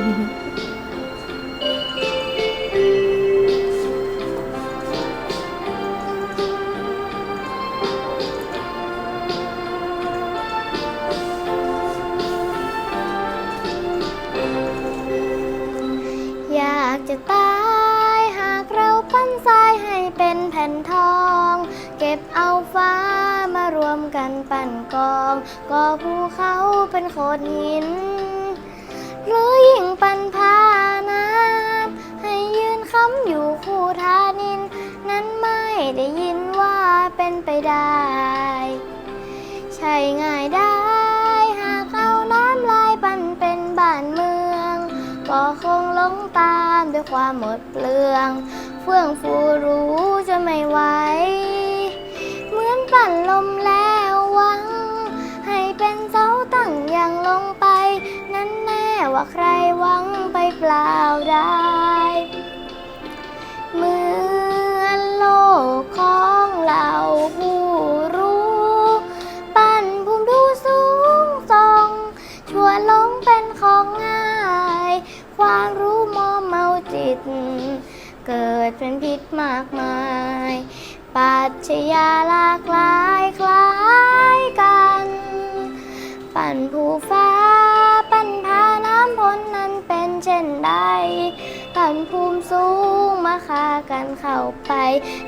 อยากจะตายหากเราปั้นทรายให้เป็นแผ่นทอง เก็บเอาฟ้ามารวมกันปั่นกอง ก็ภูเขาเป็นโขดหิน หรือยิ่งปันพาน้ำให้ยืนค้ำอยู่คู่ทานิน นั้นไม่ได้ยินว่าเป็นไปได้ ใช่ง่ายได้ หากเอาน้ำลายปันเป็นบ้านเมือง ก็คงหลงตามด้วยความหมดเปลือง เฟื่องฟูรู้จะไม่ไหว ตเกิดเป็นพิษมากมาย ปัจจยาหลากหลายคล้ายกัน ปั่นภูฟ้า ปั่นพาน้ำพ้นนั้นเป็นเช่นใดปั่นภูมิสูงมาคากันเข้าไป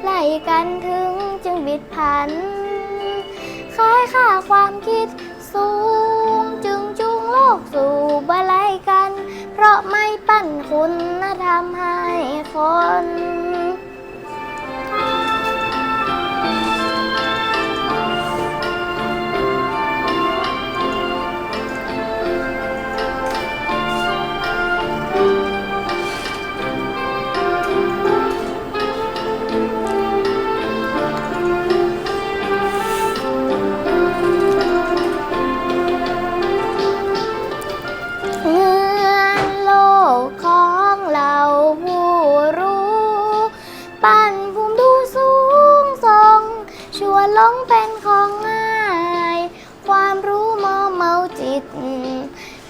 ไล่กันถึงจึงบิดผันคล้ายค่าความคิด เพราะไม่ปั้นคุณธรรมให้คน หลงเป็นของง่าย ความรู้มอมเมาจิต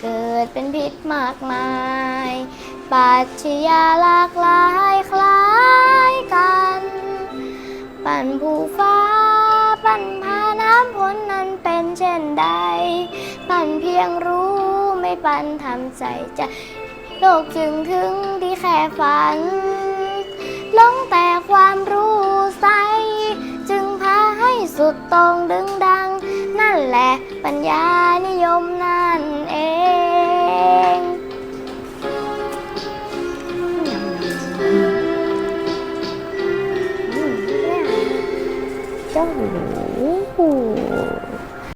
เกิดเป็นพิษมากมาย ปัจจยาหลากหลายคล้ายกัน ปั่นภูฟ้า ปั่นพาน้ำพ้นนั้นเป็นเช่นใด ปั่นเพียงรู้ไม่ปั่นทำใจใจโลกจึงถึงที่แค่ฝันหลงแต่ความรู้ สุดตรงดึงดัง นั่นแหละปัญญานิยมนั่นเองเจ้าหู